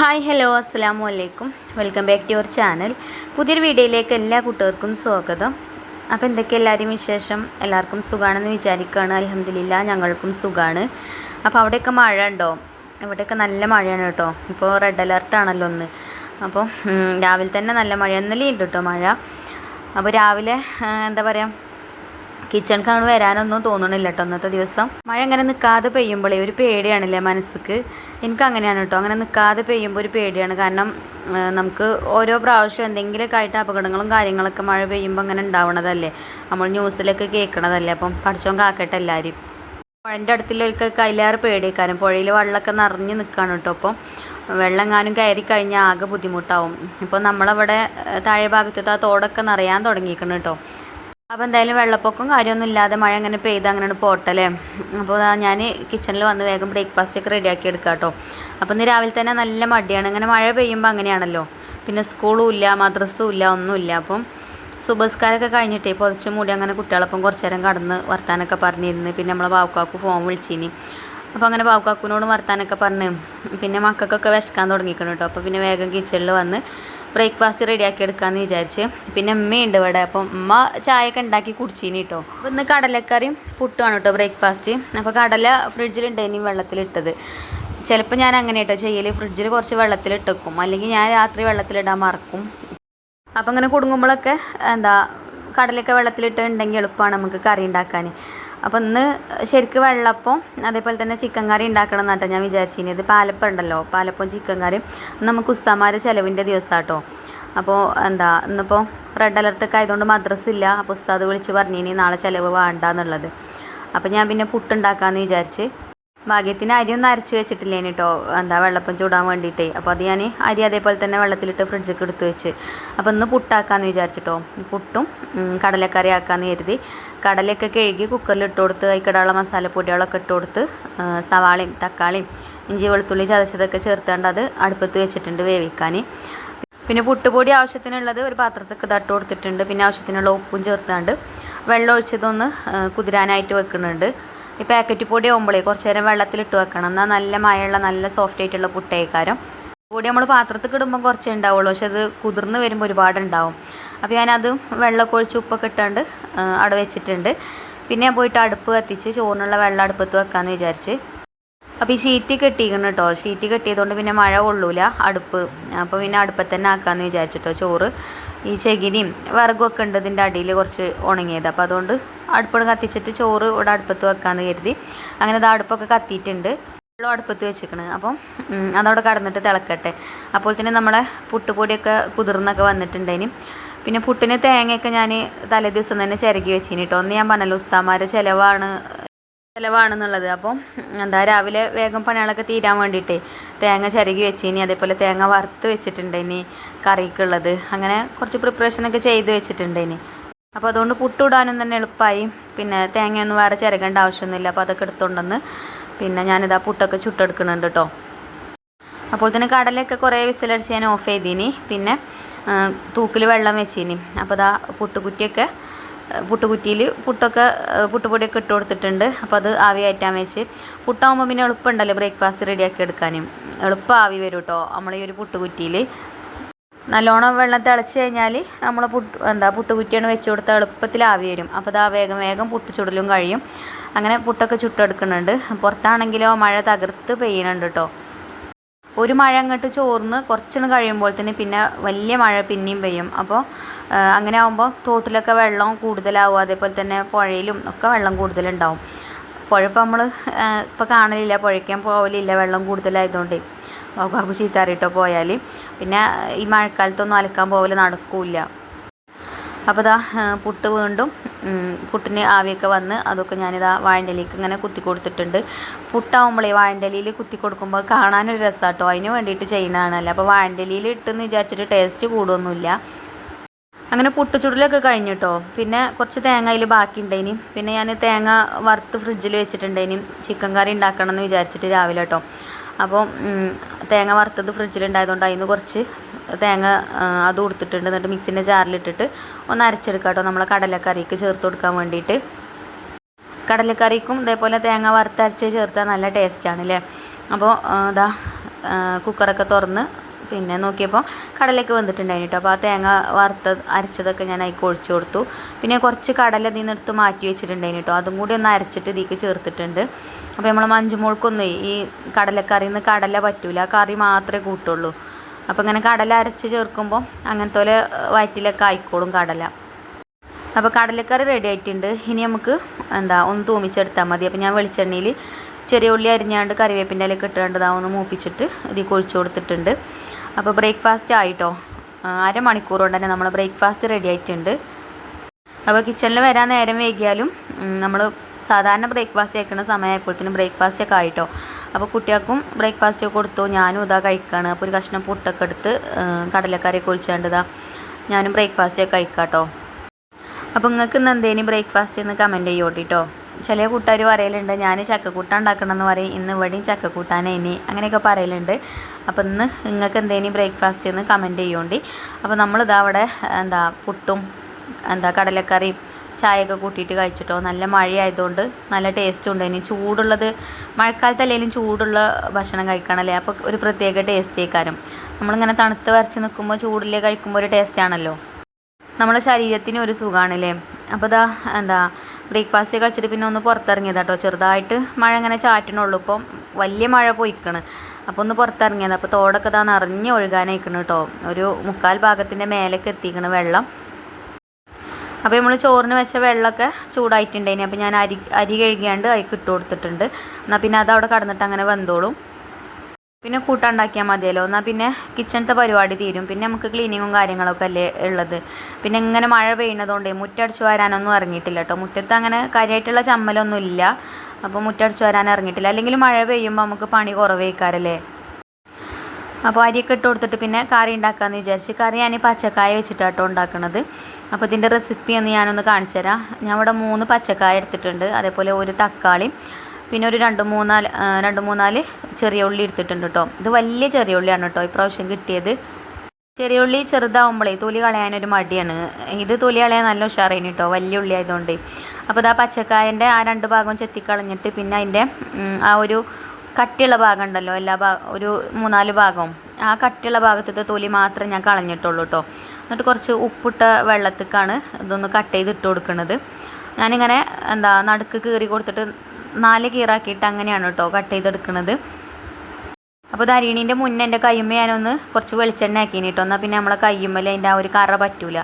Hi hello അസ്സാം വലൈക്കും welcome back to your channel. പുതിയൊരു വീഡിയോയിലേക്ക് എല്ലാ കുട്ടികൾക്കും സ്വാഗതം. അപ്പോൾ എന്തൊക്കെ എല്ലാവരും വിശേഷം? എല്ലാവർക്കും സുഖമാണെന്ന് വിചാരിക്കുകയാണ് അലഹമില്ല ഞങ്ങൾക്കും സുഖമാണ് അപ്പോൾ അവിടെയൊക്കെ മഴ ഉണ്ടോ ഇവിടെയൊക്കെ നല്ല മഴയാണ് കേട്ടോ. ഇപ്പോൾ റെഡ് അലർട്ടാണല്ലോ ഒന്ന് അപ്പോൾ രാവിലെ തന്നെ നല്ല മഴ. ഇന്നലെ ഉണ്ട് കേട്ടോ മഴ. അപ്പോൾ രാവിലെ എന്താ പറയുക കിച്ചണിക്ക് അങ്ങോട്ട് വരാനൊന്നും തോന്നണില്ല കേട്ടോ അന്നത്തെ ദിവസം. മഴ അങ്ങനെ നിൽക്കാതെ പെയ്യുമ്പോഴേ ഒരു പേടിയാണല്ലേ മനസ്സിക്ക്. എനിക്ക് അങ്ങനെയാണ് കേട്ടോ അങ്ങനെ നിൽക്കാതെ പെയ്യുമ്പോൾ ഒരു പേടിയാണ്. കാരണം നമുക്ക് ഓരോ പ്രാവശ്യം എന്തെങ്കിലുമൊക്കെ ആയിട്ട് അപകടങ്ങളും കാര്യങ്ങളൊക്കെ മഴ പെയ്യുമ്പോൾ അങ്ങനെ ഉണ്ടാവണതല്ലേ നമ്മൾ ന്യൂസിലൊക്കെ കേൾക്കണതല്ലേ അപ്പം പഠിച്ചോൻ കാക്കട്ടെ എല്ലാവരും പുഴന്റെ അടുത്തുള്ളവർക്കൊക്കെ അതിലേറെ പേടിയേക്കാനും പുഴയിൽ വെള്ളമൊക്കെ നിറഞ്ഞ് നിൽക്കുകയാണ് കേട്ടോ അപ്പം വെള്ളം എങ്ങാനും കയറി കഴിഞ്ഞാൽ ആകെ ബുദ്ധിമുട്ടാവും. ഇപ്പോൾ നമ്മളവിടെ താഴെ ഭാഗത്തത്തെ ആ തോടൊക്കെ നിറയാൻ തുടങ്ങിയിരിക്കണം കേട്ടോ അപ്പോൾ എന്തായാലും വെള്ളപ്പൊക്കം കാര്യമൊന്നും ഇല്ലാതെ മഴ അങ്ങനെ പെയ്ത് അങ്ങനെയാണ് പോട്ടല്ലേ അപ്പോൾ ഞാൻ കിച്ചണിൽ വന്ന് വേഗം ബ്രേക്ക്ഫാസ്റ്റ് ഒക്കെ റെഡിയാക്കി എടുക്കാം കേട്ടോ അപ്പോൾ ഇന്ന് രാവിലെ തന്നെ നല്ല മടിയാണ്. ഇങ്ങനെ മഴ പെയ്യുമ്പോൾ അങ്ങനെയാണല്ലോ. പിന്നെ സ്കൂളും ഇല്ല മദ്രസ്സും ഇല്ല ഒന്നുമില്ല അപ്പം സുബസ്കാരൊക്കെ കഴിഞ്ഞിട്ടേ പുതച്ച് മൂടി അങ്ങനെ കുട്ടികളൊപ്പം കുറച്ച് നേരം കടന്ന് വർത്താനൊക്കെ പറഞ്ഞിരുന്ന്. പിന്നെ നമ്മളെ ബാവുക്കാക്കു ഫോൺ വിളിച്ചിനി. അപ്പോൾ അങ്ങനെ ബാവുക്കാക്കുവിനോടും വർത്താനൊക്കെ പറഞ്ഞ്. പിന്നെ മക്കൾക്കൊക്കെ വിശക്കാൻ തുടങ്ങിക്കണം കേട്ടോ അപ്പോൾ പിന്നെ വേഗം കിച്ചണിൽ വന്ന് ബ്രേക്ക്ഫാസ്റ്റ് റെഡിയാക്കി എടുക്കാമെന്ന് വിചാരിച്ച്. പിന്നെ ഉമ്മയുണ്ട് ഇവിടെ. അപ്പം ഉമ്മ ചായയൊക്കെ ഉണ്ടാക്കി കുടിച്ചീനി കേട്ടോ അപ്പോൾ ഇന്ന് കടലക്കറിയും പുട്ടുമാണ് കേട്ടോ ബ്രേക്ക്ഫാസ്റ്റ്. അപ്പോൾ കടല ഫ്രിഡ്ജിലുണ്ടായിനി വെള്ളത്തിലിട്ടത്. ചിലപ്പോൾ ഞാൻ അങ്ങനെ കേട്ടോ ചെയ്യൽ ഫ്രിഡ്ജിൽ കുറച്ച് വെള്ളത്തിലിട്ടേക്കും. അല്ലെങ്കിൽ ഞാൻ രാത്രി വെള്ളത്തിലിടാൻ മറക്കും. അപ്പം അങ്ങനെ കുടുങ്ങുമ്പോഴൊക്കെ എന്താ കടലൊക്കെ വെള്ളത്തിലിട്ടുണ്ടെങ്കിൽ എളുപ്പമാണ് നമുക്ക് കറി ഉണ്ടാക്കാൻ അപ്പം ഇന്ന് ശരിക്ക് വെള്ളപ്പം അതേപോലെ തന്നെ ചിക്കൻ കറി ഉണ്ടാക്കണം എന്നാട്ടോ ഞാൻ വിചാരിച്ചിരുന്നത് ഇത് പാലപ്പം ഉണ്ടല്ലോ പാലപ്പം ചിക്കൻ കറിയും നമുക്ക് ഉസ്താമാരെ ചിലവിന്റെ ദിവസം കേട്ടോ അപ്പോൾ എന്താ ഇന്നിപ്പോൾ റെഡ് അലർട്ടൊക്കെ ആയതുകൊണ്ട് മദ്രസ് ഇല്ല. അപ്പോൾ ഉസ്താദ് വിളിച്ച് പറഞ്ഞിനി നാളെ ചിലവ് വേണ്ട എന്നുള്ളത് അപ്പോൾ ഞാൻ പിന്നെ പുട്ടുണ്ടാക്കാമെന്ന് വിചാരിച്ച് ഭാഗ്യത്തിന് അരി ഒന്നും അരച്ച് വെച്ചിട്ടില്ലേനി കേട്ടോ എന്താ വെള്ളപ്പം ചൂടാൻ വേണ്ടിയിട്ടേ. അപ്പോൾ അത് ഞാൻ അരി അതേപോലെ തന്നെ വെള്ളത്തിലിട്ട് ഫ്രിഡ്ജിലേക്ക് എടുത്ത് വെച്ച്. അപ്പോൾ ഇന്ന് പുട്ടാക്കാമെന്ന് വിചാരിച്ചിട്ടോ. പുട്ടും കടലക്കറി ആക്കാമെന്ന് കരുതി. കടലയൊക്കെ കഴുകി കുക്കറിൽ ഇട്ട് കൊടുത്ത് അതിക്കിടാനുള്ള മസാലപ്പൊടികളൊക്കെ ഇട്ട് കൊടുത്ത് സവാളയും തക്കാളിയും ഇഞ്ചി വെളുത്തുള്ളി ചതച്ചതൊക്കെ ചേർത്താണ്ട് അത് അടുപ്പത്ത് വെച്ചിട്ടുണ്ട് വേവിക്കാൻ. പിന്നെ പുട്ടുപൊടി ആവശ്യത്തിനുള്ളത് ഒരു പാത്രത്തേക്ക് തട്ട് കൊടുത്തിട്ടുണ്ട്. പിന്നെ ആവശ്യത്തിനുള്ള ഉപ്പും ചേർത്താണ്ട് വെള്ളം ഒഴിച്ചതൊന്ന് കുതിരാനായിട്ട് വെക്കുന്നുണ്ട്. ഈ പാക്കറ്റ് പൊടി ആകുമ്പോഴേ കുറച്ച് നേരം വെള്ളത്തിലിട്ട് വെക്കണം. എന്നാൽ നല്ല മഴയുള്ള നല്ല സോഫ്റ്റ് ആയിട്ടുള്ള പുട്ടേക്കാരം. പൊടി നമ്മൾ പാത്രത്തിൽ ഇടുമ്പോൾ കുറച്ചേ ഉണ്ടാവുള്ളൂ പക്ഷെ അത് കുതിർന്ന് വരുമ്പോൾ ഒരുപാട് ഉണ്ടാവും അപ്പോൾ ഞാനത് വെള്ളമൊക്കെ ഒഴിച്ച് ഉപ്പൊക്കെ ഇട്ടാണ്ട് അവിടെ വെച്ചിട്ടുണ്ട്. പിന്നെ ഞാൻ പോയിട്ട് അടുപ്പ് കത്തിച്ച് ചോറിനുള്ള വെള്ളം അടുപ്പത്ത് വെക്കാമെന്ന് വിചാരിച്ച്. അപ്പോൾ ഈ ഷീറ്റ് കെട്ടിയിരിക്കണം കേട്ടോ ഷീറ്റ് കെട്ടിയതുകൊണ്ട് പിന്നെ മഴ കൊള്ളൂല അടുപ്പ്. അപ്പോൾ പിന്നെ അടുപ്പത്ത് തന്നെ ആക്കാമെന്ന് വിചാരിച്ചിട്ടോ ചോറ്. ഈ ചകിരിയും വിറകും ഒക്കെ ഉണ്ട് ഇതിന്റെ അടിയിൽ കുറച്ച് ഉണങ്ങിയത്. അപ്പോൾ അതുകൊണ്ട് അടുപ്പോട് കത്തിച്ചിട്ട് ചോറ് ഇവിടെ അടുപ്പത്ത് വെക്കാമെന്ന് കരുതി. അങ്ങനെ അത് അടുപ്പൊക്കെ കത്തിയിട്ടുണ്ട്. വെള്ളം അടുപ്പത്ത് വെച്ചിരിക്കണ്. അപ്പം അതവിടെ കടന്നിട്ട് തിളക്കട്ടെ. അപ്പോൾ തന്നെ നമ്മളെ പുട്ടുപൊടിയൊക്കെ കുതിർന്നൊക്കെ വന്നിട്ടുണ്ടേനി പിന്നെ പുട്ടിന് തേങ്ങയൊക്കെ ഞാൻ തലേ ദിവസം തന്നെ ചിരകി വെച്ചിനി കേട്ടോ. ഒന്ന് ഞാൻ പറഞ്ഞല്ലോ ഉസ്താമാരെ ചിലവാണ് ചിലവാണെന്നുള്ളത്. അപ്പം എന്താ രാവിലെ വേഗം പണികളൊക്കെ തീരാൻ വേണ്ടിയിട്ട് തേങ്ങ ചിരകി വെച്ചിനി. അതേപോലെ തേങ്ങ വറുത്ത് വെച്ചിട്ടുണ്ട് ഇനി കറിക്കുള്ളത്. അങ്ങനെ കുറച്ച് പ്രിപ്പറേഷനൊക്കെ ചെയ്ത് വെച്ചിട്ടുണ്ട് ഇനി അപ്പോൾ അതുകൊണ്ട് പുട്ടിടാനും തന്നെ എളുപ്പമായി പിന്നെ തേങ്ങയൊന്നും വേറെ ചിരകേണ്ട ആവശ്യമൊന്നുമില്ല. അപ്പോൾ അതൊക്കെ എടുത്തുകൊണ്ടെന്ന് പിന്നെ ഞാനിതാ പുട്ടൊക്കെ ചുട്ടെടുക്കുന്നുണ്ട് കേട്ടോ അപ്പോൾ തന്നെ കടലൊക്കെ കുറേ വിസിലടിച്ച് ഞാൻ ഓഫ് ചെയ്തിനി. പിന്നെ തൂക്കിൽ വെള്ളം വെച്ചിനി. അപ്പോൾ ഇതാ പുട്ടുകുറ്റിയൊക്കെ പുട്ടുകുറ്റിയിൽ പുട്ടൊക്കെ പുട്ടുപൊടിയൊക്കെ ഇട്ട് കൊടുത്തിട്ടുണ്ട്. അപ്പോൾ അത് ആവി കയറ്റാൻ വെച്ച് പുട്ടാകുമ്പോൾ പിന്നെ എളുപ്പമുണ്ടല്ലോ ബ്രേക്ക്ഫാസ്റ്റ് റെഡിയാക്കി എടുക്കാനും. എളുപ്പം ആവി വരും കേട്ടോ. നമ്മൾ ഈ ഒരു പുട്ടുകുറ്റിയിൽ. നല്ലോണം വെള്ളം തിളച്ച് കഴിഞ്ഞാൽ നമ്മൾ പുട്ട് എന്താ പുട്ടുകുറ്റിയാണ് വെച്ച് കൊടുത്താൽ എളുപ്പത്തിൽ ആവി വരും. അപ്പോൾ ഇതാ വേഗം വേഗം പുട്ട് ചുടലും കഴിയും. അങ്ങനെ പുട്ടൊക്കെ ചുട്ടെടുക്കുന്നുണ്ട്. പുറത്താണെങ്കിലോ മഴ തകർത്ത് പെയ്യുന്നുണ്ട് കേട്ടോ. ഒരു മഴ അങ്ങോട്ട് ചോർന്ന് കുറച്ചൊന്ന് കഴിയുമ്പോൾ തന്നെ പിന്നെ വലിയ മഴ പിന്നെയും പെയ്യും. അപ്പോൾ അങ്ങനെ ആകുമ്പോൾ തോട്ടിലൊക്കെ വെള്ളം കൂടുതലാവും. അതേപോലെ തന്നെ പുഴയിലും ഒക്കെ വെള്ളം കൂടുതലുണ്ടാവും. പുഴ ഇപ്പോൾ നമ്മൾ ഇപ്പോൾ കാണലില്ല. പുഴയ്ക്കാൻ പോവലില്ല. വെള്ളം കൂടുതലായതുകൊണ്ടേ. ബാബു ചീത്താറിയിട്ടോ പോയാൽ പിന്നെ ഈ മഴക്കാലത്തൊന്നും അലക്കാൻ പോകൽ നടക്കൂല അപ്പോൾ ഇതാ പുട്ട് വീണ്ടും പുട്ടിന് ആവിയൊക്കെ വന്ന് അതൊക്കെ ഞാനിതാ വാഴന്റെലേക്ക് ഇങ്ങനെ കുത്തി കൊടുത്തിട്ടുണ്ട്. പുട്ടാവുമ്പോഴേ വാഴന്റെലിയിൽ കുത്തി കൊടുക്കുമ്പോൾ കാണാനൊരു രസമാട്ടോ അതിന് വേണ്ടിയിട്ട് ചെയ്യുന്നതാണല്ലോ. അപ്പോൾ വാഴന്റെലിയിൽ ഇട്ടെന്ന് വിചാരിച്ചിട്ട് ടേസ്റ്റ് കൂടുമൊന്നുമില്ല അങ്ങനെ പുട്ടുചുടലൊക്കെ കഴിഞ്ഞിട്ടോ പിന്നെ കുറച്ച് തേങ്ങ അതിൽ ബാക്കി ഉണ്ടായിനി പിന്നെ ഞാൻ തേങ്ങ വറുത്ത് ഫ്രിഡ്ജിൽ വെച്ചിട്ടുണ്ടായിനി ചിക്കൻ കറി ഉണ്ടാക്കണം എന്ന് വിചാരിച്ചിട്ട് രാവിലെ കേട്ടോ അപ്പോൾ തേങ്ങ വറുത്തത് ഫ്രിഡ്ജിലുണ്ടായതുകൊണ്ട് അതിന് കുറച്ച് തേങ്ങ അത് കൊടുത്തിട്ടുണ്ട്. എന്നിട്ട് മിക്സിന്റെ ജാറിലിട്ടിട്ട് ഒന്ന് അരച്ചെടുക്കാം കേട്ടോ നമ്മളെ കടലക്കറിക്ക് ചേർത്ത് കൊടുക്കാൻ വേണ്ടിയിട്ട് കടലക്കറിക്കും ഇതേപോലെ തേങ്ങ വറുത്തരച്ച് ചേർത്താൽ നല്ല ടേസ്റ്റാണ് അല്ലേ അപ്പോൾ ഇതാ കുക്കറൊക്കെ തുറന്ന് പിന്നെ നോക്കിയപ്പോൾ കടലൊക്കെ വന്നിട്ടുണ്ടായിരുന്നു കേട്ടോ അപ്പോൾ ആ തേങ്ങ വറുത്ത അരച്ചതൊക്കെ ഞാൻ അതിൽ ഒഴിച്ചു കൊടുത്തു. പിന്നെ കുറച്ച് കടല ഇതിൽ നിന്ന് എടുത്ത് മാറ്റി വെച്ചിട്ടുണ്ടായിരുന്നു കേട്ടോ അതും കൂടി ഒന്ന് അരച്ചിട്ട് ഇതിലേക്ക് ചേർത്തിട്ടുണ്ട്. അപ്പോൾ നമ്മൾ മഞ്ചുമോൾക്കൊന്നും ഈ കടലക്കറിയിൽ നിന്ന് കടല പറ്റൂല. കറി മാത്രമേ കൂട്ടുള്ളൂ. അപ്പോൾ ഇങ്ങനെ കടല അരച്ച് ചേർക്കുമ്പോൾ അങ്ങനത്തെ പോലെ വയറ്റിലൊക്കെ ആയിക്കോളും കടല. അപ്പോൾ കടലക്കറി റെഡി ആയിട്ടുണ്ട്. ഇനി നമുക്ക് എന്താ ഒന്ന് തൂമിച്ചെടുത്താൽ മതി. അപ്പോൾ ഞാൻ വെളിച്ചെണ്ണയിൽ ചെറിയ ഉള്ളി അരിഞ്ഞാണ്ട് കറിവേപ്പിന്റെ ഇലയൊക്കെ ഇട്ടുകൊണ്ട് ഒന്ന് മൂപ്പിച്ചിട്ട് ഇതിൽ കൊഴിച്ചു കൊടുത്തിട്ടുണ്ട്. അപ്പോൾ ബ്രേക്ക്ഫാസ്റ്റ് ആയിട്ടോ? അരമണിക്കൂർ കൊണ്ട് തന്നെ നമ്മൾ ബ്രേക്ക്ഫാസ്റ്റ് റെഡി ആയിട്ടുണ്ട് അപ്പോൾ കിച്ചണിൽ വരാൻ നേരം വൈകിയാലും നമ്മൾ സാധാരണ ബ്രേക്ക്ഫാസ്റ്റ് കഴിക്കുന്ന സമയമായപ്പോഴത്തേനും ബ്രേക്ക്ഫാസ്റ്റ് ഒക്കെ ആയിട്ടോ? അപ്പോൾ കുട്ടികൾക്കും ബ്രേക്ക്ഫാസ്റ്റ് ഒക്കെ കൊടുത്തു ഞാനും ഇതാ കഴിക്കുകയാണ് അപ്പോൾ ഒരു കഷ്ണം പുട്ടൊക്കെ എടുത്ത് കടലക്കറിയൊക്കെ ഒഴിച്ചാണ്ട് ഇതാ ഞാനും ബ്രേക്ക്ഫാസ്റ്റ് ഒക്കെ കഴിക്കാം കേട്ടോ അപ്പോൾ നിങ്ങൾക്ക് ഇന്ന് എന്തേലും ബ്രേക്ക്ഫാസ്റ്റ് എന്ന് കമന്റ് ചെയ്യോട്ടിട്ടോ. ചില കൂട്ടുകാർ പറയലുണ്ട് ഞാൻ ചക്കക്കൂട്ട ഉണ്ടാക്കണം എന്ന് പറയും ഇന്ന് ഇവിടെയും ചക്കക്കൂട്ടാനേ ഇനി അങ്ങനെയൊക്കെ പറയലുണ്ട്. അപ്പോൾ ഇന്ന് നിങ്ങൾക്ക് എന്തേലും ബ്രേക്ക്ഫാസ്റ്റ് എന്ന് കമന്റ് ചെയ്യോണ്ടി. അപ്പോൾ നമ്മളിതാ അവിടെ എന്താ പുട്ടും എന്താ കടലക്കറിയും ചായയൊക്കെ കൂട്ടിയിട്ട് കഴിച്ചിട്ടോ. നല്ല മഴയായതുകൊണ്ട് നല്ല ടേസ്റ്റും ഉണ്ട്. ഇനി ചൂടുള്ളത് മഴക്കാലത്തല്ലെങ്കിലും ചൂടുള്ള ഭക്ഷണം കഴിക്കണമല്ലേ അപ്പോൾ ഒരു പ്രത്യേക ടേസ്റ്റ് ആയിക്കാരം നമ്മളിങ്ങനെ തണുത്ത് വരച്ച് നിൽക്കുമ്പോൾ ചൂടിലേ കഴിക്കുമ്പോൾ ഒരു ടേസ്റ്റ് ആണല്ലോ. നമ്മുടെ ശരീരത്തിന് ഒരു സുഖമാണല്ലേ അപ്പോൾ ഇതാ എന്താ ബ്രേക്ക്ഫാസ്റ്റ് കഴിച്ചിട്ട് പിന്നെ ഒന്ന് പുറത്തിറങ്ങിയതാ കേട്ടോ ചെറുതായിട്ട് മഴ ഇങ്ങനെ ചാറ്റണുള്ളൂ. ഇപ്പം വലിയ മഴ പോയിക്കണ്. അപ്പോൾ ഒന്ന് പുറത്തിറങ്ങിയത്. അപ്പോൾ തോടൊക്കെ ഇതാ നിറഞ്ഞ് ഒഴുകാനായിക്കണ് കേട്ടോ ഒരു മുക്കാൽ ഭാഗത്തിന്റെ മേലേക്ക് എത്തിക്കണ് വെള്ളം. അപ്പോൾ നമ്മൾ ചോറിന് വെച്ച വെള്ളമൊക്കെ ചൂടായിട്ടുണ്ടായിനി. അപ്പോൾ ഞാൻ അരി അരി കഴുകിയാണ്ട് അതിൽ ഇട്ട് കൊടുത്തിട്ടുണ്ട്. എന്നാൽ പിന്നെ അത് അവിടെ കടന്നിട്ട് അങ്ങനെ വെന്തോളും. പിന്നെ കൂട്ടുണ്ടാക്കിയാൽ മതിയല്ലോ. എന്നാൽ പിന്നെ കിച്ചണത്തെ പരിപാടി തീരും. പിന്നെ നമുക്ക് ക്ലീനിങ്ങും കാര്യങ്ങളൊക്കെ അല്ലേ ഉള്ളത്. പിന്നെ ഇങ്ങനെ മഴ പെയ്യുന്നതുകൊണ്ട് മുറ്റടിച്ചു വരാനൊന്നും ഇറങ്ങിയിട്ടില്ല കേട്ടോ മുറ്റത്ത് അങ്ങനെ കാര്യമായിട്ടുള്ള ചമ്മലൊന്നും ഇല്ല. അപ്പോൾ മുറ്റടിച്ചു വരാൻ ഇറങ്ങിയിട്ടില്ല. അല്ലെങ്കിൽ മഴ പെയ്യുമ്പോൾ നമുക്ക് പണി കുറവേക്കാരല്ലേ. അപ്പോൾ അരിയൊക്കെ ഇട്ട് കൊടുത്തിട്ട് പിന്നെ കറി ഉണ്ടാക്കാമെന്ന് വിചാരിച്ച് കറി ഞാൻ പച്ചക്കായ വെച്ചിട്ടാട്ടോ ഉണ്ടാക്കുന്നത് അപ്പോൾ ഇതിന്റെ റെസിപ്പി ഒന്ന് ഞാനൊന്ന് കാണിച്ചു തരാം ഞാൻ ഇവിടെ മൂന്ന് പച്ചക്കായ എടുത്തിട്ടുണ്ട്. അതേപോലെ ഒരു തക്കാളിയും പിന്നെ ഒരു രണ്ട് മൂന്നാൽ രണ്ട് മൂന്നാൽ ചെറിയ ഉള്ളി എടുത്തിട്ടുണ്ട് കേട്ടോ ഇത് വലിയ ചെറിയ ഉള്ളിയാണ് കേട്ടോ ഇപ്രാവശ്യം കിട്ടിയത്. ചെറിയ ഉള്ളി ചെറുതാവുമ്പോഴേ തൊലി കളയാനൊരു മടിയാണ്. ഇത് തൊലി കളയാൻ നല്ല ഉഷാറായിന് കേട്ടോ വലിയ ഉള്ളി ആയതുകൊണ്ട്. അപ്പോൾ ഇതാ പച്ചക്കായന്റെ ആ രണ്ട് ഭാഗവും ചെത്തിക്കളഞ്ഞിട്ട് പിന്നെ അതിന്റെ ആ ഒരു കട്ടിയുള്ള ഭാഗം ഉണ്ടല്ലോ എല്ലാ ഭാഗ ഒരു മൂന്നാൽ ഭാഗവും. ആ കട്ടിയുള്ള ഭാഗത്തത്തെ തൊലി മാത്രമേ ഞാൻ കളഞ്ഞിട്ടുള്ളൂ കേട്ടോ എന്നിട്ട് കുറച്ച് ഉപ്പിട്ട വെള്ളത്തിക്കാണ് ഇതൊന്ന് കട്ട് ചെയ്ത് ഇട്ട് കൊടുക്കുന്നത് ഞാനിങ്ങനെ എന്താ നടുക്ക് കീറി കൊടുത്തിട്ട് നാല് കീറാക്കിയിട്ട് അങ്ങനെയാണ് കേട്ടോ കട്ട് ചെയ്തെടുക്കുന്നത് അപ്പോൾ ഇത് അരിയണീന്റെ മുന്നേ എന്റെ കയ്യുമ്മ ഞാനൊന്ന് കുറച്ച് വെളിച്ചെണ്ണ ആക്കിനി കേട്ടോ. എന്നാൽ പിന്നെ നമ്മളെ കയ്യുമ്മൽ അതിന്റെ ആ ഒരു കറ പറ്റൂല.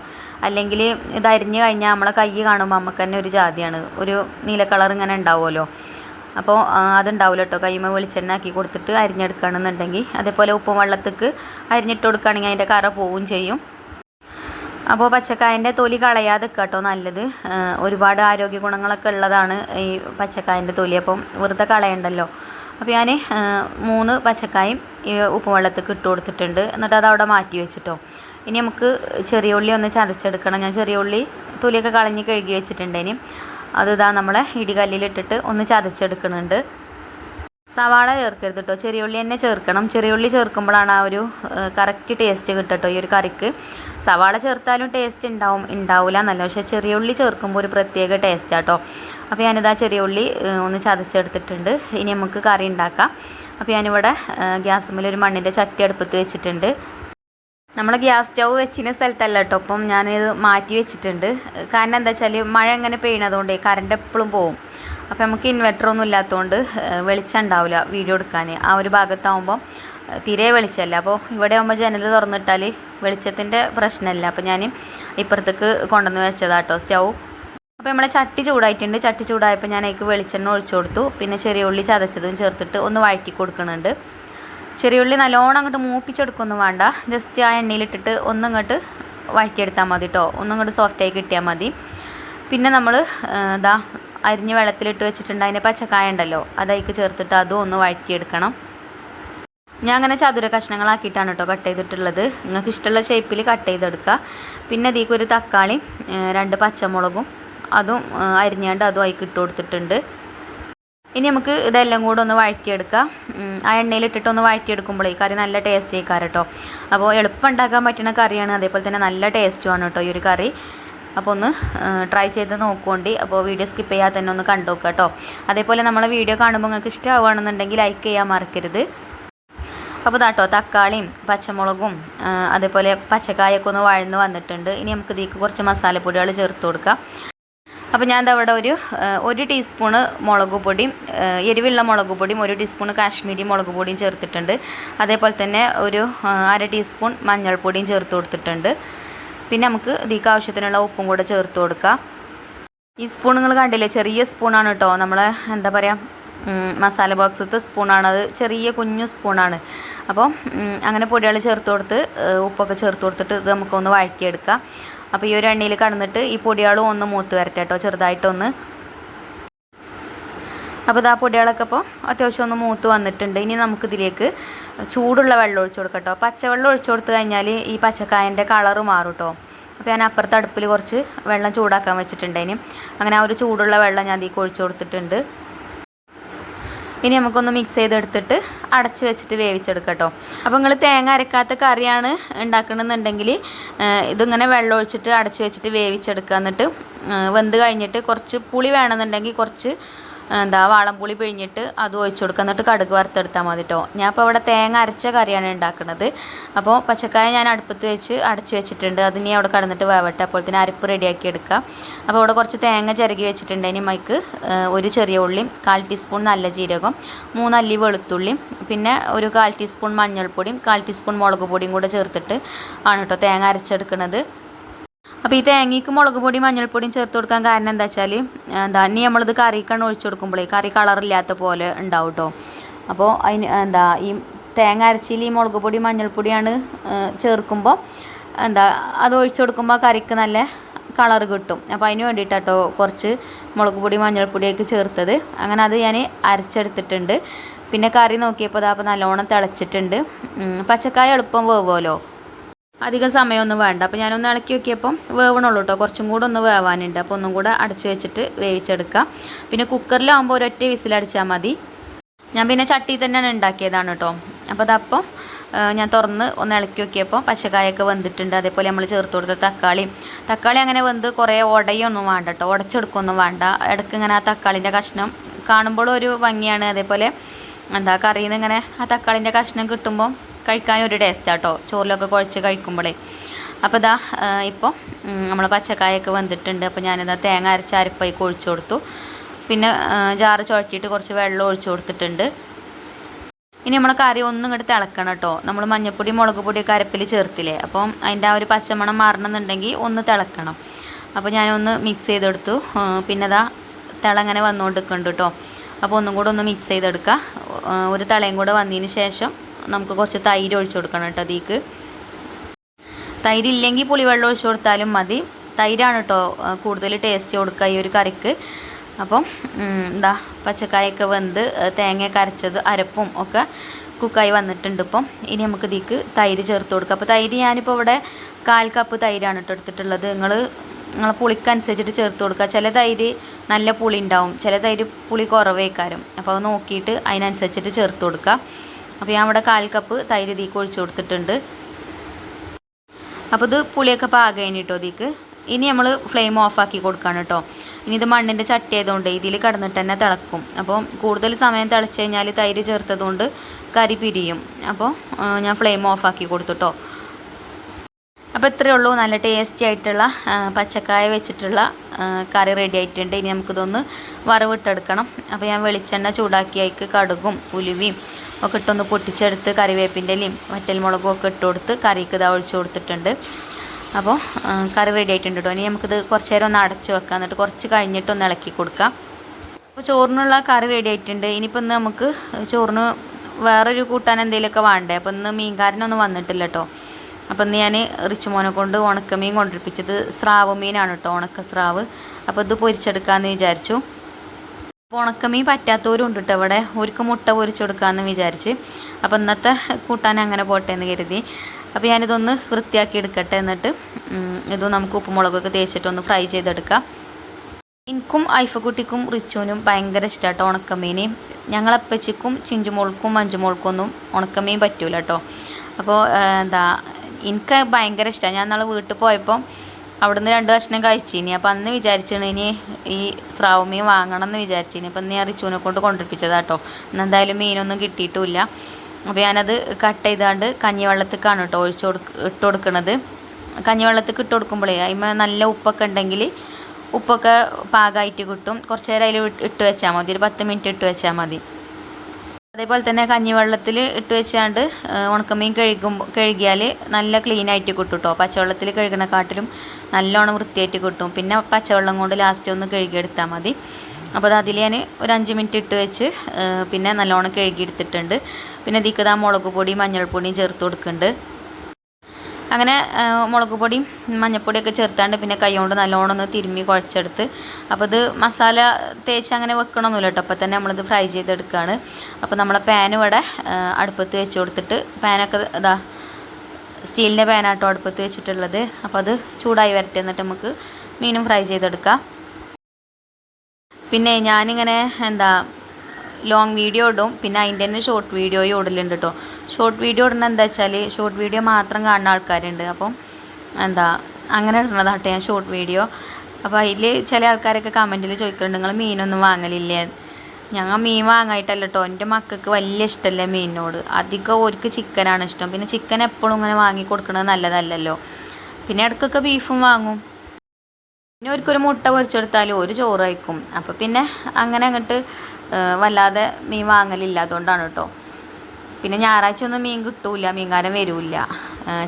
അല്ലെങ്കിൽ ഇത് അരിഞ്ഞ് കഴിഞ്ഞാൽ നമ്മളെ കൈ കാണുമ്പോൾ നമുക്ക് തന്നെ ഒരു ജാതിയാണ്. ഒരു നീല കളർ ഇങ്ങനെ ഉണ്ടാവുമല്ലോ. അപ്പോൾ അതുണ്ടാവില്ല കേട്ടോ. കയ്യുമ്മ വെളിച്ചെണ്ണ ആക്കി കൊടുത്തിട്ട് അരിഞ്ഞെടുക്കുകയാണെന്നുണ്ടെങ്കിൽ അതേപോലെ ഉപ്പും വെള്ളത്തേക്ക് അരിഞ്ഞിട്ട് കൊടുക്കുകയാണെങ്കിൽ അതിന്റെ കറ പോവുകയും ചെയ്യും. അപ്പോൾ പച്ചക്കായന്റെ തൊലി കളയാതെ കേട്ടോ നല്ലത്. ഒരുപാട് ആരോഗ്യ ഗുണങ്ങളൊക്കെ ഉള്ളതാണ് ഈ പച്ചക്കായന്റെ തൊലി. അപ്പം വെറുതെ കളയണ്ടല്ലോ. അപ്പോൾ ഞാൻ മൂന്ന് പച്ചക്കായും ഈ ഉപ്പുവെള്ളത്തേക്ക് ഇട്ട് കൊടുത്തിട്ടുണ്ട്. എന്നിട്ട് അത് അവിടെ മാറ്റി വെച്ചിട്ടോ. ഇനി നമുക്ക് ചെറിയ ഉള്ളി ഒന്ന് ചതച്ചെടുക്കണം. ഞാൻ ചെറിയ ഉള്ളി തൊലിയൊക്കെ കളഞ്ഞ് കഴുകി വെച്ചിട്ടുണ്ട് ഇനി. അത് ഇതാ നമ്മളെ ഇടികല്ലിലിട്ടിട്ട് ഒന്ന് ചതച്ചെടുക്കുന്നുണ്ട്. സവാള ചേർക്കരുത് കേട്ടോ ചെറിയുള്ളി തന്നെ ചേർക്കണം. ചെറിയുള്ളി ചേർക്കുമ്പോഴാണ് ആ ഒരു കറക്റ്റ് ടേസ്റ്റ് കിട്ടട്ടോ ഈ ഒരു കറിക്ക്. സവാള ചേർത്താലും ടേസ്റ്റ് ഉണ്ടാവും ഉണ്ടാവില്ല എന്നല്ല. പക്ഷേ ചെറിയുള്ളി ചേർക്കുമ്പോൾ ഒരു പ്രത്യേക ടേസ്റ്റ് ആട്ടോ അപ്പോൾ ഞാനിതാ ചെറിയ ഉള്ളി ഒന്ന് ചതച്ചെടുത്തിട്ടുണ്ട്. ഇനി നമുക്ക് കറി ഉണ്ടാക്കാം. അപ്പോൾ ഞാനിവിടെ ഗ്യാസ് മേലെ ഒരു മണ്ണിന്റെ ചട്ടി അടുപ്പത്ത് വെച്ചിട്ടുണ്ട്. നമ്മൾ ഗ്യാസ് സ്റ്റൗ വെച്ചിരുന്ന സ്ഥലത്തല്ല കേട്ടോ അപ്പം ഞാനിത് മാറ്റി വെച്ചിട്ടുണ്ട്. കാരണം എന്താ വെച്ചാൽ മഴ ഇങ്ങനെ പെയ്യണതുകൊണ്ട് കറണ്ട് എപ്പോഴും പോവും. അപ്പോൾ നമുക്ക് ഇൻവെർട്ടർ ഒന്നും ഇല്ലാത്തതുകൊണ്ട് വെളിച്ചം ഉണ്ടാവില്ല വീഡിയോ എടുക്കാൻ ആ ഒരു ഭാഗത്താവുമ്പോൾ തീരെ വെളിച്ചമല്ല. അപ്പോൾ ഇവിടെ ആകുമ്പോൾ ജനൽ തുറന്നിട്ടാൽ വെളിച്ചത്തിന്റെ പ്രശ്നമല്ല അപ്പോൾ ഞാൻ ഇപ്പുറത്തേക്ക് കൊണ്ടുവന്ന് വെച്ചതാട്ടോ സ്റ്റൗ. അപ്പോൾ നമ്മളെ ചട്ടി ചൂടായിട്ടുണ്ട്. ചട്ടി ചൂടായപ്പോൾ ഞാൻ അതിലേക്ക് വെളിച്ചെണ്ണ ഒഴിച്ചു കൊടുത്തു. പിന്നെ ചെറിയ ഉള്ളി ചതച്ചതും ചേർത്തിട്ട് ഒന്ന് വഴറ്റി കൊടുക്കുന്നുണ്ട്. ചെറിയ ഉള്ളി നല്ലോണം അങ്ങോട്ട് മൂപ്പിച്ചെടുക്കൊന്നും വേണ്ട. ജസ്റ്റ് ആ എണ്ണയിലിട്ടിട്ട് ഒന്നിങ്ങോട്ട് വഴറ്റിയെടുത്താൽ മതി കേട്ടോ ഒന്നും ഇങ്ങോട്ട് സോഫ്റ്റായി കിട്ടിയാൽ മതി. പിന്നെ നമ്മൾ ഇതാ അരിഞ്ഞ് വെള്ളത്തിലിട്ട് വെച്ചിട്ടുണ്ട്. അതിന്റെ പച്ചക്കായ ഉണ്ടല്ലോ അതേക്ക് ചേർത്തിട്ട് അതും ഒന്ന് വഴറ്റിയെടുക്കണം. ഞാൻ അങ്ങനെ ചതുര കഷ്ണങ്ങളാക്കിയിട്ടാണ് കേട്ടോ കട്ട് ചെയ്തിട്ടുള്ളത്. നിങ്ങൾക്ക് ഇഷ്ടമുള്ള ഷേപ്പിൽ കട്ട് ചെയ്തെടുക്കുക. പിന്നെ അതിലേക്ക് ഒരു തക്കാളി രണ്ട് പച്ചമുളകും അതും അരിഞ്ഞാണ്ട് അതും അതിക്ക് ഇട്ട് കൊടുത്തിട്ടുണ്ട്. ഇനി നമുക്ക് ഇതെല്ലാം കൂടെ ഒന്ന് വഴറ്റിയെടുക്കാം. ആ എണ്ണയിലിട്ടിട്ട് ഒന്ന് വഴറ്റിയെടുക്കുമ്പോഴേ കറി നല്ല ടേസ്റ്റ് ആയിക്കാറ് കേട്ടോ. അപ്പോൾ എളുപ്പം ഉണ്ടാക്കാൻ പറ്റുന്ന കറിയാണ്. അതേപോലെ തന്നെ നല്ല ടേസ്റ്റുമാണ് കേട്ടോ ഈ ഒരു കറി. അപ്പോൾ ഒന്ന് ട്രൈ ചെയ്ത് നോക്കുകൊണ്ട് അപ്പോൾ വീഡിയോ സ്കിപ്പ് ചെയ്യാതെ തന്നെ ഒന്ന് കണ്ടു കേട്ടോ. അതേപോലെ നമ്മളെ വീഡിയോ കാണുമ്പോൾ നിങ്ങൾക്ക് ഇഷ്ടമാവുകയാണെന്നുണ്ടെങ്കിൽ ലൈക്ക് ചെയ്യാൻ മറക്കരുത്. അപ്പോൾ ഇതാട്ടോ തക്കാളിയും പച്ചമുളകും അതേപോലെ പച്ചക്കായൊക്കെ ഒന്ന് വഴന്ന് വന്നിട്ടുണ്ട്. ഇനി നമുക്ക് ഇതിലേക്ക് കുറച്ച് മസാലപ്പൊടികൾ ചേർത്ത് കൊടുക്കാം. അപ്പോൾ ഞാൻ ദാ ഇവിടെ ഒരു ഒരു ടീസ്പൂണ് മുളക് പൊടിയും എരിവുള്ള മുളക് പൊടിയും ഒരു ടീസ്പൂണ് കാശ്മീരി മുളക് പൊടിയും ചേർത്തിട്ടുണ്ട്. അതേപോലെ തന്നെ ഒരു അര ടീസ്പൂൺ മഞ്ഞൾപ്പൊടിയും ചേർത്ത് കൊടുത്തിട്ടുണ്ട്. പിന്നെ നമുക്ക് ഇതിലേക്ക് ആവശ്യത്തിനുള്ള ഉപ്പും കൂടെ ചേർത്ത് കൊടുക്കാം. ഈ നിങ്ങൾ കണ്ടില്ലേ? ചെറിയ സ്പൂണാണ് കേട്ടോ നമ്മളെ എന്താ പറയുക മസാല ബോക്സത്തെ സ്പൂണാണ്. അത് ചെറിയ കുഞ്ഞു സ്പൂണാണ്. അപ്പോൾ അങ്ങനെ പൊടികൾ ചേർത്ത് കൊടുത്ത് ഉപ്പൊക്കെ ചേർത്ത് കൊടുത്തിട്ട് ഇത് നമുക്കൊന്ന് വഴറ്റിയെടുക്കാം. അപ്പോൾ ഈ ഒരു എണ്ണയിൽ കടന്നിട്ട് ഈ പൊടികളും ഒന്ന് മൂത്ത് വരട്ടെ കേട്ടോ ചെറുതായിട്ടൊന്ന് അപ്പോൾ ഇതാ പൊടികളൊക്കെ ഇപ്പോൾ അത്യാവശ്യം ഒന്ന് മൂത്ത് വന്നിട്ടുണ്ട്. ഇനി നമുക്കിതിലേക്ക് ചൂടുള്ള വെള്ളം ഒഴിച്ചു കൊടുക്കട്ടോ കേട്ടോ പച്ചവെള്ളം ഒഴിച്ചു കൊടുത്തു കഴിഞ്ഞാൽ ഈ പച്ചക്കായന്റെ കളറ് മാറും കേട്ടോ അപ്പോൾ ഞാൻ അപ്പുറത്തെ അടുപ്പിൽ കുറച്ച് വെള്ളം ചൂടാക്കാൻ വെച്ചിട്ടുണ്ട് ഇനി. അങ്ങനെ ആ ഒരു ചൂടുള്ള വെള്ളം ഞാൻ ഇതിലേക്ക് ഒഴിച്ചു കൊടുത്തിട്ടുണ്ട്. ഇനി നമുക്കൊന്ന് മിക്സ് ചെയ്തെടുത്തിട്ട് അടച്ച് വെച്ചിട്ട് വേവിച്ചെടുക്കാം അപ്പോൾ നിങ്ങൾ തേങ്ങ അരക്കാത്ത കറിയാണ് ഉണ്ടാക്കണമെന്നുണ്ടെങ്കിൽ ഇതിങ്ങനെ വെള്ളം ഒഴിച്ചിട്ട് അടച്ച് വെച്ചിട്ട് വേവിച്ചെടുക്കുക എന്നിട്ട് വെന്ത് കഴിഞ്ഞിട്ട് കുറച്ച് പുളി വേണമെന്നുണ്ടെങ്കിൽ കുറച്ച് എന്താ വാളംപുളി പിഴിഞ്ഞിട്ട് അത് ഒഴിച്ചു കൊടുക്കുക. എന്നിട്ട് കടുക് വറുത്തെടുത്താൽ മതി കേട്ടോ ഞാൻ ഇപ്പോൾ അവിടെ തേങ്ങ അരച്ച കറിയാണ് ഉണ്ടാക്കുന്നത്. അപ്പോൾ പച്ചക്കായ ഞാൻ അടുപ്പത്ത് വെച്ച് അടച്ച് വെച്ചിട്ടുണ്ട്. അത് ഇനി അവിടെ കടന്നിട്ട് വേവട്ടെ. അപ്പോൾ തന്നെ അരപ്പ് റെഡിയാക്കി എടുക്കാം. അപ്പോൾ അവിടെ കുറച്ച് തേങ്ങ ചിരകി വെച്ചിട്ടുണ്ട്. ഇനി മൈക്ക് ഒരു ചെറിയ ഉള്ളിയും കാൽ ടീസ്പൂൺ നല്ല ജീരകം മൂന്നല്ലി വെളുത്തുള്ളിയും പിന്നെ ഒരു കാൽ ടീസ്പൂൺ മഞ്ഞൾപ്പൊടിയും കാൽ ടീസ്പൂൺ മുളക് പൊടിയും കൂടെ ചേർത്തിട്ട് ആണ് കേട്ടോ തേങ്ങ അരച്ചെടുക്കുന്നത്. അപ്പോൾ ഈ തേങ്ങയ്ക്ക് മുളക് പൊടി മഞ്ഞൾപ്പൊടിയും ചേർത്ത് കൊടുക്കാൻ കാരണം എന്താ വെച്ചാൽ എന്താ ഇനി നമ്മളിത് കറിക്കാണ് ഒഴിച്ചു കൊടുക്കുമ്പോഴേ കറി കളറില്ലാത്ത പോലെ ഉണ്ടാവും കേട്ടോ അപ്പോൾ അതിന് എന്താ ഈ തേങ്ങ അരച്ചിൽ ഈ മുളക് പൊടി മഞ്ഞൾപ്പൊടിയാണ് ചേർക്കുമ്പോൾ എന്താ അത് ഒഴിച്ചു കൊടുക്കുമ്പോൾ കറിക്ക് നല്ല കളർ കിട്ടും. അപ്പോൾ അതിന് വേണ്ടിയിട്ടാട്ടോ കുറച്ച് മുളക് പൊടി മഞ്ഞൾപ്പൊടിയൊക്കെ ചേർത്തത്. അങ്ങനെ അത് ഞാൻ അരച്ചെടുത്തിട്ടുണ്ട്. പിന്നെ കറി നോക്കിയപ്പോൾ അപ്പോൾ നല്ലോണം തിളച്ചിട്ടുണ്ട്. പച്ചക്കായ എളുപ്പം വേവുമല്ലോ അധികം സമയമൊന്നും വേണ്ട. അപ്പോൾ ഞാനൊന്ന് ഇളക്കി നോക്കിയപ്പം വേവണുള്ളൂ കേട്ടോ കുറച്ചും കൂടെ ഒന്ന് വേവാനുണ്ട്. അപ്പോൾ ഒന്നും കൂടെ അടച്ചു വെച്ചിട്ട് വേവിച്ചെടുക്കാം. പിന്നെ കുക്കറിലാകുമ്പോൾ ഒരൊറ്റ വിസിലടിച്ചാൽ മതി. ഞാൻ പിന്നെ ചട്ടി തന്നെയാണ് ഉണ്ടാക്കിയതാണ് കേട്ടോ അപ്പോൾ അതപ്പം ഞാൻ തുറന്ന് ഒന്ന് ഇളക്കി നോക്കിയപ്പോൾ പച്ചക്കായൊക്കെ വെന്തിട്ടുണ്ട്. അതേപോലെ നമ്മൾ ചേർത്ത് കൊടുത്ത തക്കാളി. തക്കാളി അങ്ങനെ വെന്ത് കുറേ ഉടയൊന്നും വേണ്ട കേട്ടോ ഉടച്ചെടുക്കൊന്നും വേണ്ട. ഇടയ്ക്ക് ഇങ്ങനെ ആ തക്കാളിന്റെ കഷ്ണം കാണുമ്പോഴും ഒരു ഭംഗിയാണ്. അതേപോലെ എന്താ കറിയിൽ നിന്ന് ഇങ്ങനെ ആ തക്കാളിന്റെ കഷ്ണം കിട്ടുമ്പോൾ കഴിക്കാനും ഒരു ടേസ്റ്റ് കേട്ടോ ചോറിലൊക്കെ കുഴച്ച് കഴിക്കുമ്പോഴേ അപ്പോൾ ഇതാ ഇപ്പോൾ നമ്മൾ പച്ചക്കായൊക്കെ വന്നിട്ടുണ്ട്. അപ്പോൾ ഞാനിതാ തേങ്ങ അരച്ച് അരപ്പായി ഒഴിച്ചു കൊടുത്തു. പിന്നെ ജാറ് ചുഴറ്റിയിട്ട് കുറച്ച് വെള്ളം ഒഴിച്ചു കൊടുത്തിട്ടുണ്ട്. ഇനി നമ്മൾ കറി ഒന്നും ഇങ്ങോട്ട് തിളക്കണം കേട്ടോ. നമ്മൾ മഞ്ഞപ്പൊടി മുളക് പൊടിയൊക്കെ അരപ്പിൽ ചേർത്തില്ലേ? അപ്പം അതിന്റെ ആ ഒരു പച്ചമണം മാറണമെന്നുണ്ടെങ്കിൽ ഒന്ന് തിളക്കണം. അപ്പോൾ ഞാനൊന്ന് മിക്സ് ചെയ്തെടുത്തു. പിന്നെ ഇതാ തിളങ്ങനെ വന്നുകൊണ്ടിരിക്കുന്നുണ്ട് കേട്ടോ. അപ്പോൾ ഒന്നും കൂടെ ഒന്ന് മിക്സ് ചെയ്തെടുക്കുക ഒരു തിളയും കൂടെ വന്നതിന് ശേഷം നമുക്ക് കുറച്ച് തൈര് ഒഴിച്ചു കൊടുക്കണം കേട്ടോ അതിക്ക് തൈരില്ലെങ്കിൽ പുളിവെള്ളം ഒഴിച്ചു കൊടുത്താലും മതി. തൈരാണ് കേട്ടോ കൂടുതൽ ടേസ്റ്റ് കൊടുക്കുക ഈ ഒരു കറിക്ക്. അപ്പം എന്താ പച്ചക്കായൊക്കെ വെന്ത് തേങ്ങയൊക്കെ അരച്ചത് അരപ്പും ഒക്കെ കുക്കായി വന്നിട്ടുണ്ട് ഇപ്പം. ഇനി നമുക്ക് ഇതിക്ക് തൈര് ചേർത്ത് കൊടുക്കാം. അപ്പോൾ തൈര് ഞാനിപ്പോൾ ഇവിടെ കാൽ കപ്പ് തൈരാണ് കേട്ടോ എടുത്തിട്ടുള്ളത്. നിങ്ങൾ നിങ്ങളെ പുളിക്കനുസരിച്ചിട്ട് ചേർത്ത് കൊടുക്കുക. ചില തൈര് നല്ല പുളി ഉണ്ടാവും ചില തൈര് പുളി കുറവേക്കാരും. അപ്പോൾ അത് നോക്കിയിട്ട് അതിനനുസരിച്ചിട്ട് ചേർത്ത് കൊടുക്കുക. അപ്പോൾ ഞാൻ ഇവിടെ കാൽ കപ്പ് തൈര് ഇതിക്ക് ഒഴിച്ചു കൊടുത്തിട്ടുണ്ട്. അപ്പോൾ ഇത് പുളിയൊക്കെ പാകഴിഞ്ഞ് കേട്ടോ ഇതിക്ക്. ഇനി നമ്മൾ ഫ്ലെയിം ഓഫാക്കി കൊടുക്കുകയാണ് കേട്ടോ ഇനി ഇത് മണ്ണിന്റെ ചട്ടി ആയതുകൊണ്ട് ഇതിൽ കടന്നിട്ട് തന്നെ തിളക്കും. അപ്പോൾ കൂടുതൽ സമയം തിളച്ച് കഴിഞ്ഞാൽ തൈര് ചേർത്തതുകൊണ്ട് കരി പിരിയും. അപ്പോൾ ഞാൻ ഫ്ലെയിം ഓഫാക്കി കൊടുത്തു കേട്ടോ അപ്പോൾ ഇത്രയേ ഉള്ളൂ. നല്ല ടേസ്റ്റി ആയിട്ടുള്ള പച്ചക്കായ വെച്ചിട്ടുള്ള കറി റെഡി ആയിട്ടുണ്ട്. ഇനി നമുക്കിതൊന്ന് വറവിട്ടെടുക്കണം. അപ്പോൾ ഞാൻ വെളിച്ചെണ്ണ ചൂടാക്കി അതിക്ക് കടുകും ഉലുവയും ഒക്കെ ഇട്ടൊന്ന് പൊട്ടിച്ചെടുത്ത് കറിവേപ്പിന്റെ ഇലയും വറ്റൽമുളകും ഒക്കെ ഇട്ട് കൊടുത്ത് കറിക്ക് ഇതാ ഒഴിച്ചു കൊടുത്തിട്ടുണ്ട്. അപ്പോൾ കറി റെഡി ആയിട്ടുണ്ട് കേട്ടോ ഇനി നമുക്കിത് കുറച്ച് നേരം ഒന്ന് അടച്ച് വെക്കാം. എന്നിട്ട് കുറച്ച് കഴിഞ്ഞിട്ട് ഒന്ന് ഇളക്കി കൊടുക്കാം. അപ്പോൾ ചോറിനുള്ള കറി റെഡി ആയിട്ടുണ്ട്. ഇനിയിപ്പോൾ ഇന്ന് നമുക്ക് ചോറിന് വേറൊരു കൂട്ടാൻ എന്തെങ്കിലുമൊക്കെ വേണ്ടേ? അപ്പോൾ ഇന്ന് മീൻകാരനൊന്നും വന്നിട്ടില്ല കേട്ടോ അപ്പോൾ ഇന്ന് ഞാൻ റിച്ചുമോനെ കൊണ്ട് ഉണക്കമീൻ കൊണ്ടിരിപ്പിച്ചത് സ്രാവ് മീനാണ് കേട്ടോ ഉണക്ക സ്രാവ് അപ്പോൾ ഇത് പൊരിച്ചെടുക്കാമെന്ന് വിചാരിച്ചു. ഉണക്കമീൻ പറ്റാത്തവരും ഉണ്ട് കേട്ടോ ഇവിടെ. ഒരുക്ക് മുട്ട പൊരിച്ചു കൊടുക്കാമെന്ന് വിചാരിച്ച്. അപ്പോൾ ഇന്നത്തെ കൂട്ടാൻ അങ്ങനെ പോട്ടെ എന്ന് കരുതി. അപ്പോൾ ഞാനിതൊന്ന് വൃത്തിയാക്കി എടുക്കട്ടെ എന്നിട്ട് ഇത് നമുക്ക് ഉപ്പുമുളകൊക്കെ തേച്ചിട്ടൊന്ന് ഫ്രൈ ചെയ്തെടുക്കാം. എനിക്കും ഐഫക്കുട്ടിക്കും റിച്ചുവിനും ഭയങ്കര ഇഷ്ടമാട്ടോ ഉണക്കമീൻ ഞങ്ങളപ്പച്ചിക്കും ചിഞ്ചുമോൾക്കും മഞ്ചുമോൾക്കും ഒന്നും ഉണക്കമീൻ പറ്റൂല കേട്ടോ അപ്പോൾ എന്താ എനിക്ക് ഭയങ്കര ഇഷ്ടമാണ് ഞാൻ നാളെ വീട്ടിൽ പോയപ്പോൾ അവിടുന്ന് രണ്ട് കഷ്ണം കഴിച്ചിനി. അപ്പം അന്ന് വിചാരിച്ചാണ് ഇനി ഈ സ്രാവ് മീൻ വാങ്ങണം എന്ന് വിചാരിച്ചിനി. അപ്പം നീ ഞാൻ റിച്ചുവിനെ കൊണ്ട് കൊണ്ടിരിപ്പിച്ചതാട്ടോ ഇന്ന് എന്തായാലും മീനൊന്നും കിട്ടിയിട്ടുമില്ല അപ്പോൾ ഞാനത് കട്ട് ചെയ്താണ്ട് കഞ്ഞിവെള്ളത്തേക്കാണ് കേട്ടോ ഒഴിച്ച് കൊടുക്ക ഇട്ട് കൊടുക്കുന്നത് കഞ്ഞിവെള്ളത്തേക്ക് ഇട്ട് കൊടുക്കുമ്പോഴേ അതിന്മേൽ നല്ല ഉപ്പൊക്കെ ഉണ്ടെങ്കിൽ ഉപ്പൊക്കെ പാകമായിട്ട് കിട്ടും. കുറച്ച് നേരം അതിൽ ഇട്ട് വെച്ചാൽ മതി. ഒരു പത്ത് മിനിറ്റ് ഇട്ട് വെച്ചാൽ മതി. അതേപോലെ തന്നെ കഞ്ഞിവെള്ളത്തിൽ ഇട്ട് വെച്ചാണ്ട് ഉണക്കമീൻ കഴുകുമ്പോൾ കഴുകിയാൽ നല്ല ക്ലീൻ ആയിട്ട് കിട്ടും കേട്ടോ പച്ചവെള്ളത്തിൽ കഴുകണക്കാട്ടിലും നല്ലോണം വൃത്തിയായിട്ട് കിട്ടും. പിന്നെ പച്ചവെള്ളം കൊണ്ട് ലാസ്റ്റ് ഒന്ന് കഴുകിയെടുത്താൽ മതി. അപ്പോൾ അത് അതിൽ ഞാൻ ഒരു അഞ്ച് മിനിറ്റ് ഇട്ട് വെച്ച് പിന്നെ നല്ലോണം കഴുകിയെടുത്തിട്ടുണ്ട്. പിന്നെ ഇതിക്കതാ മുളക് പൊടിയും മഞ്ഞൾപ്പൊടിയും ചേർത്ത് കൊടുക്കുന്നുണ്ട് അങ്ങനെ മുളക് പൊടിയും മഞ്ഞൾപ്പൊടിയൊക്കെ ചേർത്താണ്ട് പിന്നെ കൈ കൊണ്ട് നല്ലോണം ഒന്ന് തിരുമ്മി കുഴച്ചെടുത്ത്. അപ്പോൾ ഇത് മസാല തേച്ച് അങ്ങനെ വെക്കണമൊന്നുമില്ല കേട്ടോ അപ്പോൾ തന്നെ നമ്മളിത് ഫ്രൈ ചെയ്തെടുക്കുകയാണ് അപ്പോൾ നമ്മളെ പാൻ ഇവിടെ അടുപ്പത്ത് വെച്ച് കൊടുത്തിട്ട് പാനൊക്കെ ഇതാ സ്റ്റീലിന്റെ പാനാട്ടോ അടുപ്പത്ത് വെച്ചിട്ടുള്ളത്. അപ്പോൾ അത് ചൂടായി വരട്ടെ എന്നിട്ട് നമുക്ക് മീനും ഫ്രൈ ചെയ്തെടുക്കാം. പിന്നെ ഞാനിങ്ങനെ എന്താ ലോങ് വീഡിയോ ഇടും. പിന്നെ അതിന്റെ തന്നെ ഷോർട്ട് വീഡിയോയും ഇടലുണ്ട് കേട്ടോ ഷോർട്ട് വീഡിയോ ഇടുന്നത് എന്താ വെച്ചാൽ ഷോർട്ട് വീഡിയോ മാത്രം കാണുന്ന ആൾക്കാരുണ്ട്. അപ്പം എന്താ അങ്ങനെ ഇടുന്നതാട്ടെ ഞാൻ ഷോർട്ട് വീഡിയോ അപ്പോൾ അതിൽ ചില ആൾക്കാരൊക്കെ കമന്റിൽ ചോദിക്കുന്നുണ്ട് നിങ്ങൾ മീനൊന്നും വാങ്ങലില്ലേ? ഞങ്ങൾ മീൻ വാങ്ങായിട്ടല്ല കേട്ടോ എന്റെ മക്കൾക്ക് വലിയ ഇഷ്ടമല്ല മീനിനോട്. അധികം ഓർക്ക് ചിക്കനാണ് ഇഷ്ടം. പിന്നെ ചിക്കൻ എപ്പോഴും ഇങ്ങനെ വാങ്ങി കൊടുക്കുന്നത് നല്ലതല്ലല്ലോ. പിന്നെ ഇടയ്ക്കൊക്കെ ബീഫും വാങ്ങും. പിന്നെ ഒരിക്കൊരു മുട്ട പൊരിച്ചെടുത്താലും ഒരു ചോറ് കഴിക്കും. അപ്പോൾ പിന്നെ അങ്ങനെ അങ്ങോട്ട് വല്ലാതെ മീൻ വാങ്ങലില്ല അതുകൊണ്ടാണ് കേട്ടോ. പിന്നെ ഞായറാഴ്ച ഒന്നും മീൻ കിട്ടൂല മീൻകാരൻ വരില്ല.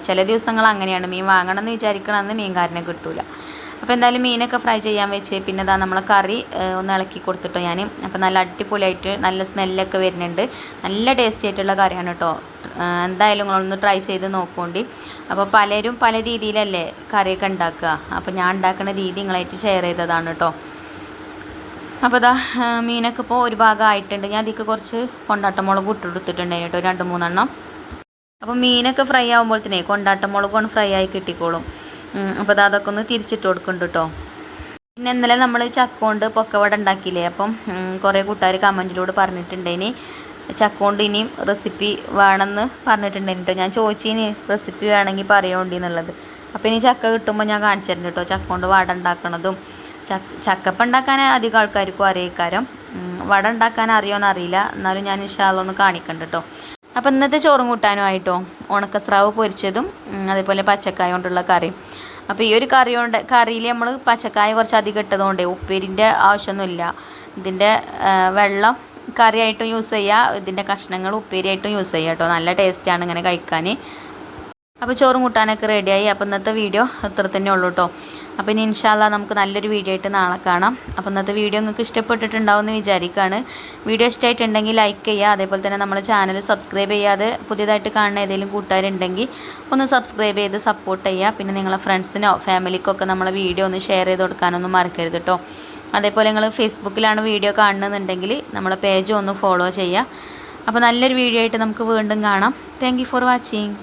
ചില ദിവസങ്ങൾ അങ്ങനെയാണ് മീൻ വാങ്ങണം എന്ന് വിചാരിക്കണമെന്ന് മീൻകാരനെ കിട്ടൂല. അപ്പോൾ എന്തായാലും മീനൊക്കെ ഫ്രൈ ചെയ്യാൻ വെച്ച് പിന്നെ ഇതാ നമ്മളെ കറി ഒന്ന് ഇളക്കി കൊടുത്തിട്ടോ ഞാൻ അപ്പോൾ നല്ല അടിപൊളിയായിട്ട് നല്ല സ്മെല്ലൊക്കെ വരുന്നുണ്ട്. നല്ല ടേസ്റ്റി ആയിട്ടുള്ള കറിയാണ് കേട്ടോ. എന്തായാലും നിങ്ങളൊന്ന് ട്രൈ ചെയ്ത് നോക്കുകൊണ്ട് അപ്പോൾ പലരും പല രീതിയിലല്ലേ കറിയൊക്കെ ഉണ്ടാക്കുക. അപ്പോൾ ഞാൻ ഉണ്ടാക്കുന്ന രീതി നിങ്ങളായിട്ട് ഷെയർ ചെയ്തതാണ് കേട്ടോ. അപ്പോൾ ഇതാ മീനൊക്കെ ഇപ്പോൾ ഒരു ഭാഗം ആയിട്ടുണ്ട് ഞാൻ അതിലേക്ക് കുറച്ച് കൊണ്ടാട്ടമുളക് ഇട്ടെടുത്തിട്ടുണ്ട് കേട്ടോ രണ്ട് മൂന്നെണ്ണം. അപ്പോൾ മീനൊക്കെ ഫ്രൈ ആകുമ്പോഴത്തേനെ കൊണ്ടാട്ടമുളകൊന്ന് ഫ്രൈ ആയി കിട്ടിക്കോളും. അപ്പോൾ അത് അതൊക്കെ ഒന്ന് തിരിച്ചിട്ട് കൊടുക്കുന്നുണ്ട് കേട്ടോ. പിന്നെ ഇന്നലെ നമ്മൾ ചക്ക കൊണ്ട് പൊക്കവട ഉണ്ടാക്കിയില്ലേ? അപ്പം കുറേ കൂട്ടുകാർ കമന്റിലൂടെ പറഞ്ഞിട്ടുണ്ടേനി ചക്ക കൊണ്ട് ഇനിയും റെസിപ്പി വേണമെന്ന് പറഞ്ഞിട്ടുണ്ടായിരുന്നു കേട്ടോ. ഞാൻ ചോദിച്ചിനി റെസിപ്പി വേണമെങ്കിൽ എന്നുള്ളത്. അപ്പോൾ ഇനി ചക്ക കിട്ടുമ്പോൾ ഞാൻ കാണിച്ചു തരുന്നുണ്ട് കേട്ടോ ചക്ക കൊണ്ട് വട ഉണ്ടാക്കണതും ചക്ക ചക്കപ്പം ഉണ്ടാക്കാൻ അധികം ആൾക്കാർക്കും അറിയിക്കാരം. വട ഉണ്ടാക്കാൻ അറിയുമെന്ന് അറിയില്ല. എന്നാലും ഞാൻ ഇൻഷാല്ല ഒന്ന് കാണിക്കണ്ട കേട്ടോ അപ്പം ഇന്നത്തെ ചോറും കൂട്ടാനുമായിട്ടോ ഉണക്കസ്രാവ് പൊരിച്ചതും അതേപോലെ പച്ചക്കായ കൊണ്ടുള്ള കറി അപ്പോൾ ഈ ഒരു കറി കൊണ്ട് കറിയിൽ നമ്മൾ പച്ചക്കായ കുറച്ച് അധികം ഇട്ടതുകൊണ്ട് ഉപ്പേരിന്റെ ആവശ്യമൊന്നുമില്ല. ഇതിന്റെ വെള്ളം കറിയായിട്ടും യൂസ് ചെയ്യുക ഇതിന്റെ കഷ്ണങ്ങൾ ഉപ്പേരിയായിട്ടും യൂസ് ചെയ്യുക കേട്ടോ നല്ല ടേസ്റ്റാണ് ഇങ്ങനെ കഴിക്കാൻ. അപ്പോൾ ചോറും കൂട്ടാനൊക്കെ റെഡിയായി അപ്പോൾ ഇന്നത്തെ വീഡിയോ അത്ര തന്നെ ഉള്ളൂ കേട്ടോ അപ്പോൾ ഇനി ഇൻഷാല്ല നമുക്ക് നല്ലൊരു വീഡിയോ ആയിട്ട് നാളെ കാണാം. അപ്പോൾ ഇന്നത്തെ വീഡിയോ നിങ്ങൾക്ക് ഇഷ്ടപ്പെട്ടിട്ടുണ്ടാവുമെന്ന് വിചാരിക്കുകയാണ് വീഡിയോ ഇഷ്ടമായിട്ടുണ്ടെങ്കിൽ ലൈക്ക് ചെയ്യുക. അതേപോലെ തന്നെ നമ്മളെ ചാനൽ സബ്സ്ക്രൈബ് ചെയ്യാതെ പുതിയതായിട്ട് കാണുന്ന ഏതെങ്കിലും കൂട്ടുകാരുണ്ടെങ്കിൽ ഒന്ന് സബ്സ്ക്രൈബ് ചെയ്ത് സപ്പോർട്ട് ചെയ്യുക. പിന്നെ നിങ്ങളെ ഫ്രണ്ട്സിനോ ഫാമിലിക്കോ ഒക്കെ നമ്മളെ വീഡിയോ ഒന്ന് ഷെയർ ചെയ്ത് കൊടുക്കാനൊന്നും മറക്കരുത് കേട്ടോ അതേപോലെ നിങ്ങൾ ഫേസ്ബുക്കിലാണ് വീഡിയോ കാണുന്നുണ്ടെങ്കിൽ നമ്മളെ പേജ് ഒന്ന് ഫോളോ ചെയ്യുക. അപ്പോൾ നല്ലൊരു വീഡിയോ ആയിട്ട് നമുക്ക് വീണ്ടും കാണാം. Thank for watching